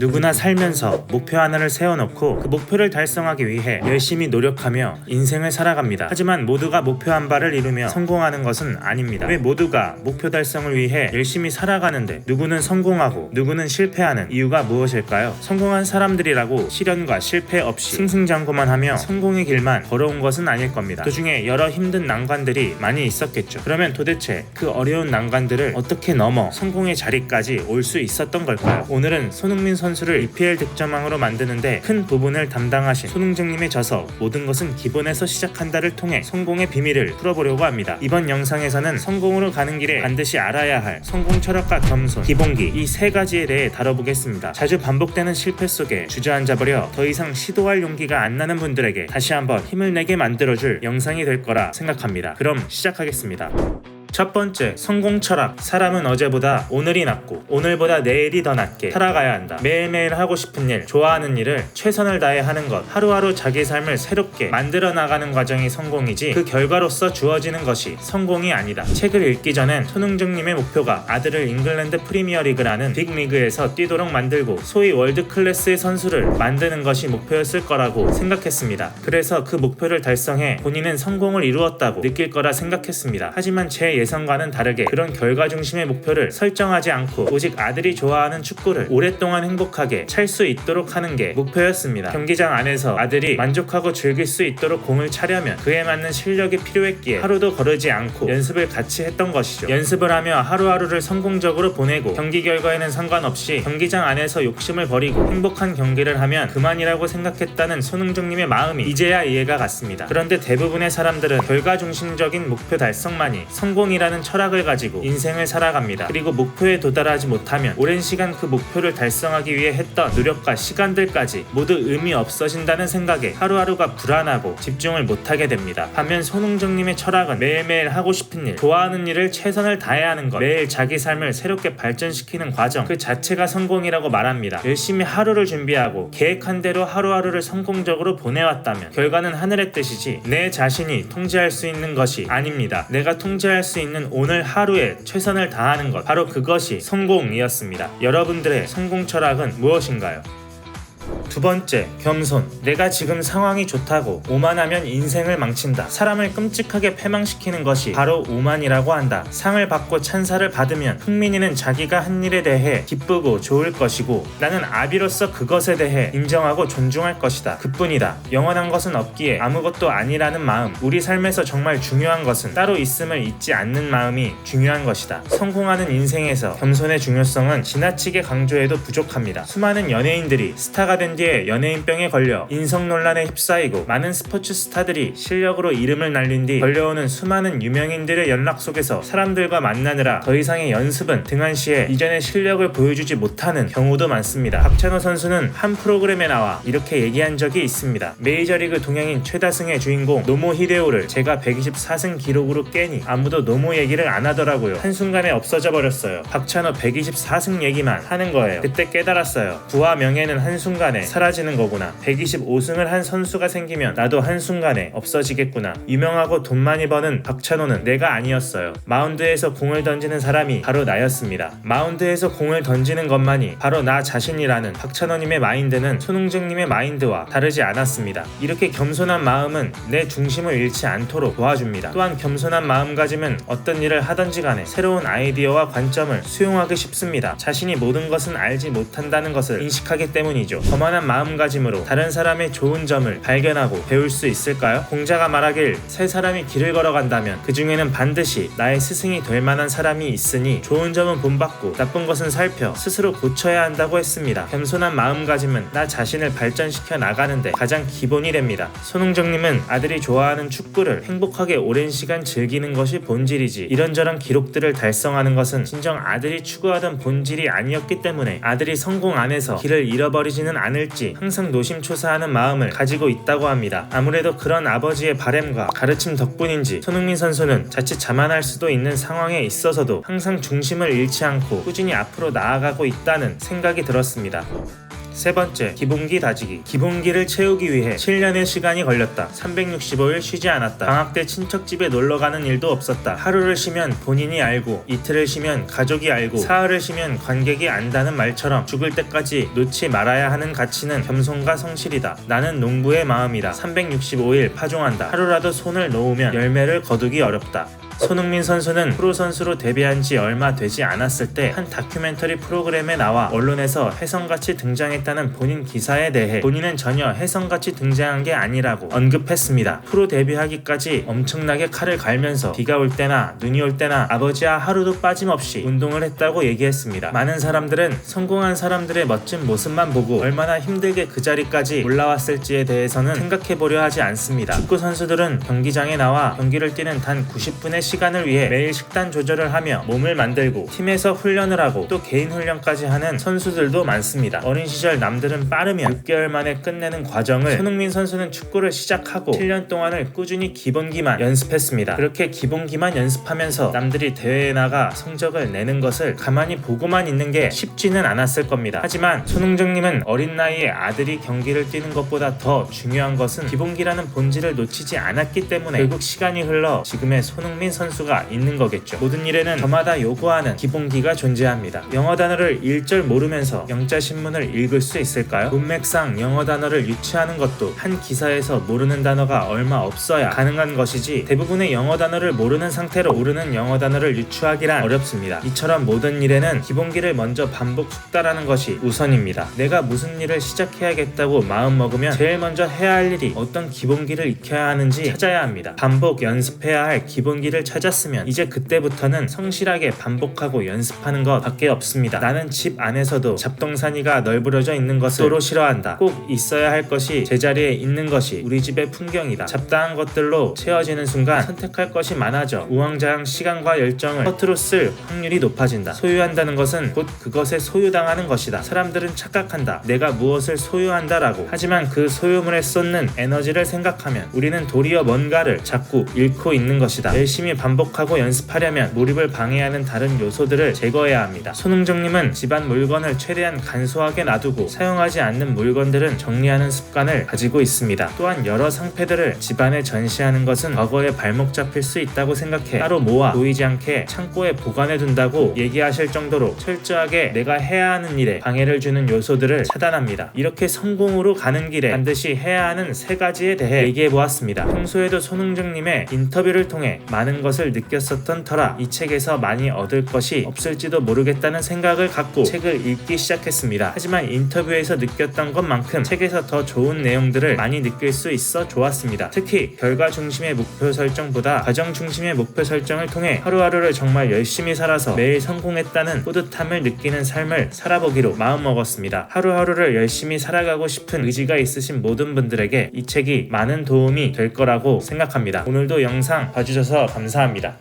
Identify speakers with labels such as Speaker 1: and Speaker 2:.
Speaker 1: 누구나 살면서 목표 하나를 세워놓고 그 목표를 달성하기 위해 열심히 노력하며 인생을 살아갑니다. 하지만 모두가 목표 한 발을 이루며 성공하는 것은 아닙니다. 왜 모두가 목표 달성을 위해 열심히 살아가는데 누구는 성공하고 누구는 실패하는 이유가 무엇일까요? 성공한 사람들이라고 시련과 실패 없이 승승장구만 하며 성공의 길만 걸어온 것은 아닐 겁니다. 그 중에 여러 힘든 난관들이 많이 있었겠죠. 그러면 도대체 그 어려운 난관들을 어떻게 넘어 성공의 자리까지 올 수 있었던 걸까요? 오늘은 손흥민 선 수를 EPL 득점왕으로 만드는데 큰 부분을 담당하신 손흥정님의 저서 모든 것은 기본에서 시작한다를 통해 성공의 비밀을 풀어보려고 합니다. 이번 영상에서는 성공으로 가는 길에 반드시 알아야 할 성공 철학과 겸손, 기본기 이 세 가지에 대해 다뤄보겠습니다. 자주 반복되는 실패 속에 주저앉아버려 더 이상 시도할 용기가 안 나는 분들에게 다시 한번 힘을 내게 만들어줄 영상이 될 거라 생각합니다. 그럼 시작하겠습니다. 첫 번째, 성공 철학. 사람은 어제보다 오늘이 낫고 오늘보다 내일이 더 낫게 살아가야 한다. 매일매일 하고 싶은 일, 좋아하는 일을 최선을 다해 하는 것. 하루하루 자기 삶을 새롭게 만들어 나가는 과정이 성공이지 그 결과로서 주어지는 것이 성공이 아니다. 책을 읽기 전엔 손흥정님의 목표가 아들을 잉글랜드 프리미어리그라는 빅리그에서 뛰도록 만들고 소위 월드 클래스의 선수를 만드는 것이 목표였을 거라고 생각했습니다. 그래서 그 목표를 달성해 본인은 성공을 이루었다고 느낄 거라 생각했습니다. 하지만 제 예상과는 다르게 그런 결과 중심의 목표를 설정하지 않고 오직 아들이 좋아하는 축구를 오랫동안 행복하게 찰 수 있도록 하는 게 목표였습니다. 경기장 안에서 아들이 만족하고 즐길 수 있도록 공을 차려면 그에 맞는 실력이 필요했기에 하루도 거르지 않고 연습을 같이 했던 것이죠. 연습을 하며 하루하루를 성공적으로 보내고 경기 결과에는 상관없이 경기장 안에서 욕심을 버리고 행복한 경기를 하면 그만이라고 생각했다는 손흥정님의 마음이 이제야 이해가 갔습니다. 그런데 대부분의 사람들은 결과 중심적인 목표 달성만이 성공 성공이라는 철학을 가지고 인생을 살아갑니다. 그리고 목표에 도달하지 못하면 오랜 시간 그 목표를 달성하기 위해 했던 노력과 시간들까지 모두 의미 없어진다는 생각에 하루하루가 불안하고 집중을 못하게 됩니다. 반면 손흥정님의 철학은 매일매일 하고 싶은 일, 좋아하는 일을 최선을 다해야 하는 것, 매일 자기 삶을 새롭게 발전시키는 과정 그 자체가 성공이라고 말합니다. 열심히 하루를 준비하고 계획한 대로 하루하루를 성공적으로 보내왔다면 결과는 하늘의 뜻이지 내 자신이 통제할 수 있는 것이 아닙니다. 내가 통제할 수 있는 오늘 하루에 최선을 다하는 것 바로 그것이 성공이었습니다. 여러분들의 성공 철학은 무엇인가요? 두 번째, 겸손. 내가 지금 상황이 좋다고 오만하면 인생을 망친다. 사람을 끔찍하게 패망시키는 것이 바로 오만이라고 한다. 상을 받고 찬사를 받으면 흥민이는 자기가 한 일에 대해 기쁘고 좋을 것이고 나는 아비로서 그것에 대해 인정하고 존중할 것이다. 그뿐이다. 영원한 것은 없기에 아무것도 아니라는 마음. 우리 삶에서 정말 중요한 것은 따로 있음을 잊지 않는 마음이 중요한 것이다. 성공하는 인생에서 겸손의 중요성은 지나치게 강조해도 부족합니다. 수많은 연예인들이 스타가 된 뒤에 연예인병에 걸려 인성 논란에 휩싸이고 많은 스포츠 스타들이 실력으로 이름을 날린 뒤 걸려오는 수많은 유명인들의 연락 속에서 사람들과 만나느라 더 이상의 연습은 등한 시에 이전의 실력을 보여주지 못하는 경우도 많습니다. 박찬호 선수는 한 프로그램에 나와 이렇게 얘기한 적이 있습니다. 메이저리그 동양인 최다승의 주인공 노모 히데오를 제가 124승 기록으로 깨니 아무도 노모 얘기를 안 하더라고요. 한순간에 없어져 버렸어요. 박찬호 124승 얘기만 하는 거예요. 그때 깨달았어요. 부와 명예는 한순간 에 사라지는 거구나. 125승을 한 선수가 생기면 나도 한순간에 없어지겠구나. 유명하고 돈 많이 버는 박찬호는 내가 아니었어요. 마운드에서 공을 던지는 사람이 바로 나였습니다. 마운드에서 공을 던지는 것만이 바로 나 자신이라는 박찬호님의 마인드는 손흥정님의 마인드와 다르지 않았습니다. 이렇게 겸손한 마음은 내 중심을 잃지 않도록 도와줍니다. 또한 겸손한 마음가짐은 어떤 일을 하든지 간에 새로운 아이디어와 관점을 수용하기 쉽습니다. 자신이 모든 것은 알지 못한다는 것을 인식하기 때문이죠. 거만한 마음가짐으로 다른 사람의 좋은 점을 발견하고 배울 수 있을까요? 공자가 말하길 세 사람이 길을 걸어간다면 그 중에는 반드시 나의 스승이 될 만한 사람이 있으니 좋은 점은 본받고 나쁜 것은 살펴 스스로 고쳐야 한다고 했습니다. 겸손한 마음가짐은 나 자신을 발전시켜 나가는데 가장 기본이 됩니다. 손흥정님은 아들이 좋아하는 축구를 행복하게 오랜 시간 즐기는 것이 본질이지 이런저런 기록들을 달성하는 것은 진정 아들이 추구하던 본질이 아니었기 때문에 아들이 성공 안에서 길을 잃어버리지는 않을 될지 항상 노심초사하는 마음을 가지고 있다고 합니다. 아무래도 그런 아버지의 바램과 가르침 덕분인지 손흥민 선수는 자칫 자만할 수도 있는 상황에 있어서도 항상 중심을 잃지 않고 꾸준히 앞으로 나아가고 있다는 생각이 들었습니다. 세 번째, 기본기 다지기. 기본기를 채우기 위해 7년의 시간이 걸렸다. 365일 쉬지 않았다. 방학 때 친척 집에 놀러 가는 일도 없었다. 하루를 쉬면 본인이 알고, 이틀을 쉬면 가족이 알고, 사흘을 쉬면 관객이 안다는 말처럼 죽을 때까지 놓지 말아야 하는 가치는 겸손과 성실이다. 나는 농부의 마음이다. 365일 파종한다. 하루라도 손을 놓으면 열매를 거두기 어렵다. 손흥민 선수는 프로 선수로 데뷔한 지 얼마 되지 않았을 때 한 다큐멘터리 프로그램에 나와 언론에서 혜성같이 등장했다는 본인 기사에 대해 본인은 전혀 혜성같이 등장한 게 아니라고 언급했습니다. 프로 데뷔하기까지 엄청나게 칼을 갈면서 비가 올 때나 눈이 올 때나 아버지와 하루도 빠짐없이 운동을 했다고 얘기했습니다. 많은 사람들은 성공한 사람들의 멋진 모습만 보고 얼마나 힘들게 그 자리까지 올라왔을지에 대해서는 생각해 보려 하지 않습니다. 축구 선수들은 경기장에 나와 경기를 뛰는 단 90분의 시간을 위해 매일 식단 조절을 하며 몸을 만들고 팀에서 훈련을 하고 또 개인 훈련까지 하는 선수들도 많습니다. 어린 시절 남들은 빠르면 6개월 만에 끝내는 과정을 손흥민 선수는 축구를 시작하고 7년 동안을 꾸준히 기본기만 연습했습니다. 그렇게 기본기만 연습하면서 남들이 대회에 나가 성적을 내는 것을 가만히 보고만 있는 게 쉽지는 않았을 겁니다. 하지만 손흥정님은 어린 나이에 아들이 경기를 뛰는 것보다 더 중요한 것은 기본기라는 본질을 놓치지 않았기 때문에 결국 시간이 흘러 지금의 손흥민 선수 가 있는 거겠죠. 모든 일에는 저마다 요구하는 기본기가 존재합니다. 영어 단어를 1절 모르면서 영자 신문을 읽을 수 있을까요? 문맥상 영어 단어를 유치하는 것도 한 기사에서 모르는 단어가 얼마 없어야 가능한 것이지 대부분의 영어 단어를 모르는 상태로 모르는 영어 단어를 유추하기란 어렵습니다. 이처럼 모든 일에는 기본기를 먼저 반복 숙달하는 것이 우선입니다. 내가 무슨 일을 시작해야겠다고 마음먹으면 제일 먼저 해야 할 일이 어떤 기본기를 익혀야 하는지 찾아야 합니다. 반복 연습해야 할 기본기를 찾았으면 이제 그때부터는 성실하게 반복하고 연습하는 것 밖에 없습니다. 나는 집 안에서도 잡동사니가 널브러져 있는 것을 또로 싫어한다. 꼭 있어야 할 것이 제자리에 있는 것이 우리 집의 풍경이다. 잡다한 것들로 채워지는 순간 선택할 것이 많아져 우왕좌왕 시간과 열정을 허투루 쓸 확률이 높아진다. 소유한다는 것은 곧 그것에 소유당하는 것이다. 사람들은 착각한다. 내가 무엇을 소유한다라고. 하지만 그 소유물에 쏟는 에너지를 생각하면 우리는 도리어 뭔가를 자꾸 잃고 있는 것이다. 열심히 반복하고 연습하려면 몰입을 방해하는 다른 요소들을 제거해야 합니다. 손흥정님은 집안 물건을 최대한 간소하게 놔두고 사용하지 않는 물건들은 정리하는 습관을 가지고 있습니다. 또한 여러 상패들을 집안에 전시하는 것은 과거에 발목 잡힐 수 있다고 생각해 따로 모아 보이지 않게 창고에 보관해 둔다고 얘기하실 정도로 철저하게 내가 해야 하는 일에 방해를 주는 요소들을 차단합니다. 이렇게 성공으로 가는 길에 반드시 해야 하는 세 가지에 대해 얘기해 보았습니다. 평소에도 손흥정님의 인터뷰를 통해 많은 것을 느꼈었던 터라 이 책에서 많이 얻을 것이 없을지도 모르겠다는 생각을 갖고 책을 읽기 시작했습니다. 하지만 인터뷰에서 느꼈던 것만큼 책에서 더 좋은 내용들을 많이 느낄 수 있어 좋았습니다. 특히 결과 중심의 목표 설정보다 과정 중심의 목표 설정을 통해 하루하루를 정말 열심히 살아서 매일 성공했다는 뿌듯함을 느끼는 삶을 살아보기로 마음먹었습니다. 하루하루를 열심히 살아가고 싶은 의지가 있으신 모든 분들에게 이 책이 많은 도움이 될 거라고 생각합니다. 오늘도 영상 봐주셔서 감사합니다.